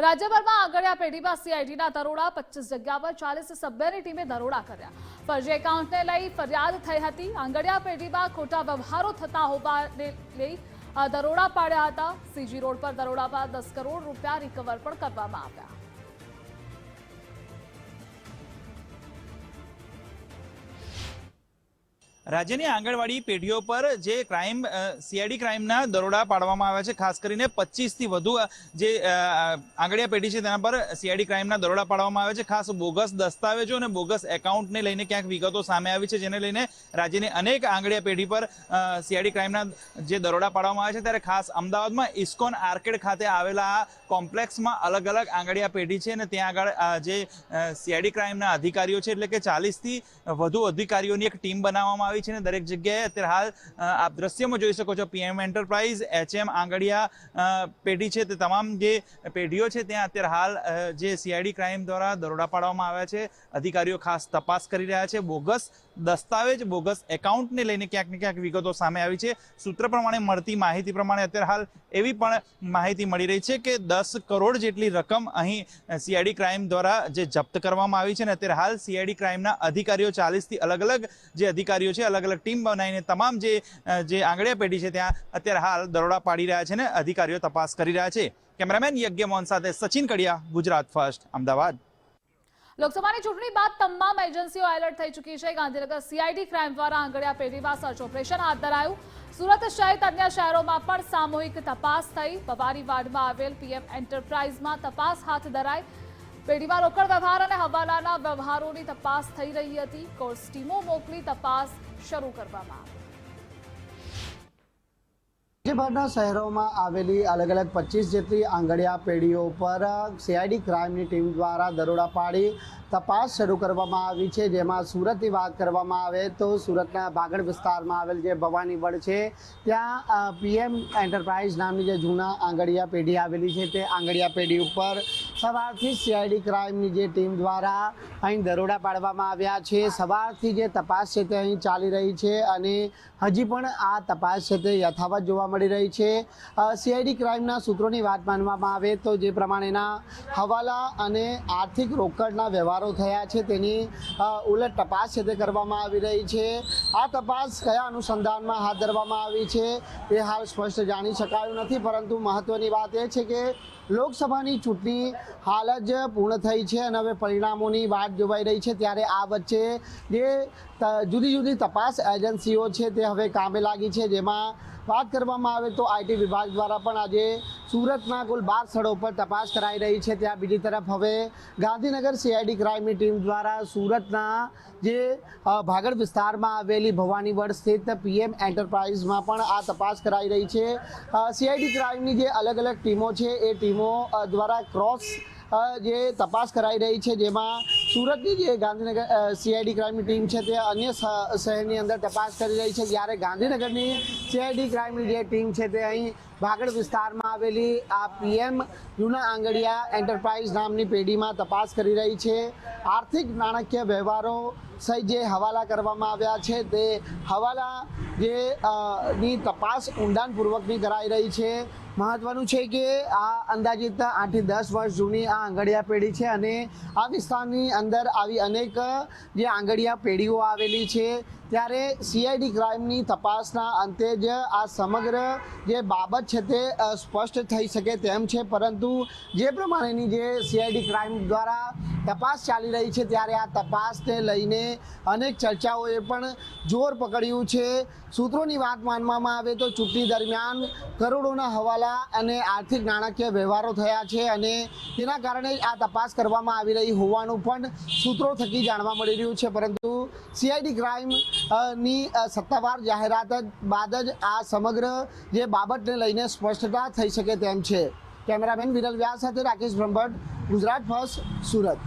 રાજ્યભરમાં આંગળીયા પેઢીમાં સીઆઈડીના દરોડા, પચીસ જગ્યા પર ચાલીસ સભ્યની ટીમે દરોડા કર્યા. ફરજી એકાઉન્ટને લઈ ફરિયાદ થઈ હતી. આંગળીયા પેઢીમાં ખોટા વ્યવહારો થતા હોવાને લઈ દરોડા પાડ્યા હતા. સીજી રોડ પર દરોડા બાદ દસ કરોડ રૂપિયા રિકવર પણ કરવામાં આવ્યા. રાજ્યની આંગણવાડી પેઢીઓ પર જે ક્રાઇમ સીઆઈડી ક્રાઇમના દરોડા પાડવામાં આવ્યા છે, ખાસ કરીને પચીસથી વધુ જે આંગળીયા પેઢી છે તેના પર સીઆઈડી ક્રાઇમના દરોડા પાડવામાં આવ્યા છે. ખાસ બોગસ દસ્તાવેજો અને બોગસ એકાઉન્ટને લઈને ક્યાંક વિગતો સામે આવી છે, જેને લઈને રાજ્યની અનેક આંગળીયા પેઢી પર સીઆઈડી ક્રાઇમના જે દરોડા પાડવામાં આવ્યા છે, ત્યારે ખાસ અમદાવાદમાં ઇસ્કોન આર્કેડ ખાતે આવેલા આ કોમ્પ્લેક્સમાં અલગ અલગ આંગળીયા પેઢી છે અને ત્યાં આગળ જે સીઆઈડી ક્રાઇમના અધિકારીઓ છે, એટલે કે ચાલીસથી વધુ અધિકારીઓની એક ટીમ બનાવવામાં આવી છે અને દરેક જગ્યાએ. અત્યારે હાલ આપ દ્રશ્યમાં જોઈ શકો છો પીએમ એન્ટરપ્રાઇઝ એચએમ આંગડિયા પેઢી છે તે તમામ જે પેઢીઓ છે ત્યાં અત્યારે હાલ જે સીઆઈડી ક્રાઇમ દ્વારા દરોડા પાડવામાં આવ્યા છે. અધિકારીઓ ખાસ તપાસ કરી રહ્યા છે. બોગસ દસ્તાવેજ બોગસ એકાઉન્ટને લઈને ક્યાંક ને ક્યાંક વિગતો સામે આવી છે. સૂત્ર પ્રમાણે મળતી માહિતી પ્રમાણે અત્યારે હાલ એવી પણ માહિતી મળી રહી છે કે દસ કરોડ જેટલી રકમ અહીં સીઆઈડી ક્રાઇમ દ્વારા જે જપ્ત કરવામાં આવી છે ને અત્યારે હાલ સીઆઈડી ક્રાઇમના અધિકારીઓ ચાલીસથી અલગ અલગ જે અધિકારીઓ છે, અલગ અલગ ટીમ બનાવીને તમામ જે જે આંગળીયા પેઢી છે ત્યાં અત્યારે હાલ દરોડા પાડી રહ્યા છે ને અધિકારીઓ તપાસ કરી રહ્યા છે. કેમેરામેન યજ્ઞ મોહન સાથે સચિન કડિયા, ગુજરાત ફર્સ્ટ, અમદાવાદ. લોકસભાની ચૂંટણી બાદ તમામ એજન્સીઓ એલર્ટ થઈ ચૂકી છે. ગાંધીનગર સીઆઈડી ક્રાઇમ દ્વારા આંગળિયા પેઢીમાં સર્ચ ઓપરેશન હાથ ધરાયું. સુરત સહિત અન્ય શહેરોમાં પણ સામૂહિક તપાસ થઈ. પવારી વાર્ડમાં આવેલ પીએમ એન્ટરપ્રાઇઝમાં તપાસ હાથ ધરાઈ. પેઢીમાં રોકડ વ્યવહાર અને હવાલાના વ્યવહારોની તપાસ થઈ રહી હતી. કોર્સ ટીમો મોકલી તપાસ શરૂ કરવામાં આવી. રાજ્યભરના શહેરોમાં આવેલી અલગ અલગ પચીસ જેટલી આંગડિયા પેઢીઓ પર સીઆઈડી ક્રાઇમની ટીમ દ્વારા દરોડા પાડી તપાસ શરૂ કરવામાં આવી છે. જેમાં સુરતની વાત કરવામાં આવે તો સુરતના બાગડ વિસ્તારમાં આવેલ જે ભવાનીવડ છે, ત્યાં પીએમ એન્ટરપ્રાઇઝ નામની જે જૂના આંગડિયા પેઢી આવેલી છે, તે આંગડિયા પેઢી ઉપર સવારથી સીઆઈડી ક્રાઇમની જે ટીમ દ્વારા અહીં દરોડા પાડવામાં આવ્યા છે, સવારથી જે તપાસ છે તે અહીં ચાલી રહી છે અને હજી પણ આ તપાસ છે તે યથાવત જોવા મળી રહી છે. સીઆઈડી ક્રાઇમના સૂત્રોની વાત માનવામાં આવે તો જે પ્રમાણેના હવાલા અને આર્થિક રોકડના વ્યવહારો થયા છે તેની ઉલટ તપાસ છે તે કરવામાં આવી રહી છે. આ તપાસ કયા અનુસંધાનમાં હાથ ધરવામાં આવી છે તે હાલ સ્પષ્ટ જાણી શકાયું નથી, પરંતુ મહત્વની વાત એ છે કે લોકસભાની ચૂંટણી હાલ જ પૂર્ણ થઈ છે અને હવે પરિણામોની વાત જોવાઈ રહી છે ત્યારે આ વચ્ચે જે જુદી જુદી તપાસ એજન્સીઓ છે તે હવે કામે લાગી છે, જેમાં વાત કરવામાં આવે તો આઈટી વિભાગ દ્વારા પણ આજે સુરતના કુલ બાર સ્થળો પર તપાસ કરાઈ રહી છે. ત્યાં બીજી તરફ હવે ગાંધીનગર સીઆઈડી ક્રાઇમની ટીમ દ્વારા સુરતના જે ભાગળ વિસ્તારમાં આવેલી ભવાનીવડ સ્થિત પીએમ એન્ટરપ્રાઇઝમાં પણ આ તપાસ કરાઈ રહી છે. સીઆઈડી ક્રાઇમની જે અલગ અલગ ટીમો છે, એ ટીમો દ્વારા ક્રોસ જે તપાસ કરાઈ રહી છે, જેમાં સુરતની જે ગાંધીનગર સીઆઈડી ક્રાઇમની ટીમ છે તે અન્ય શહેરની અંદર તપાસ કરી રહી છે. જ્યારે ગાંધીનગરની સીઆઈડી ક્રાઇમની જે ટીમ છે તે અહીં ભાગડ વિસ્તારમાં આવેલી આ પીએમ જૂના આંગડિયા એન્ટરપ્રાઇઝ નામની પેઢીમાં તપાસ કરી રહી છે. આર્થિક નાણાકીય વ્યવહારો સહિત જે હવાલા કરવામાં આવ્યા છે. તે હવાલા જે ની તપાસ ઊંડાણપૂર્વકની કરાઈ રહી છે. મહત્વનું છે કે આ અંદાજિત આઠથી દસ વર્ષ જૂની આ આંગળિયા પેઢી છે અને આ વિસ્તારની અંદર આવી અનેક જે આંગળિયા પેઢીઓ આવેલી છે ત્યારે સીઆઈડી ક્રાઇમની તપાસના અંતે જ આ સમગ્ર જે બાબત છે તે સ્પષ્ટ થઈ શકે તેમ છે. પરંતુ જે પ્રમાણેની જે સીઆઈડી ક્રાઇમ દ્વારા તપાસ ચાલી રહી છે, ત્યારે આ તપાસને લઈને અનેક ચર્ચાઓએ પણ જોર પકડ્યું છે. સૂત્રોની વાત માનવામાં આવે તો ચૂંટણી દરમિયાન કરોડોના હવાલા અને આર્થિક નાણાકીય વ્યવહારો થયા છે અને તેના કારણે આ તપાસ કરવામાં આવી રહી હોવાનું પણ સૂત્રો થકી જાણવા મળી રહ્યું છે. પરંતુ સીઆઈડી ક્રાઇમ ની સત્તાવાર જાહેરાત બાદ જ આ સમગ્ર જે બાબતને લઈને સ્પષ્ટતા થઈ શકે તેમ છે. કેમેરામેન વિરલ વ્યાસ સાથે રાકેશ બ્રહ્મભટ્ટ, ગુજરાત ફર્સ્ટ, સુરત.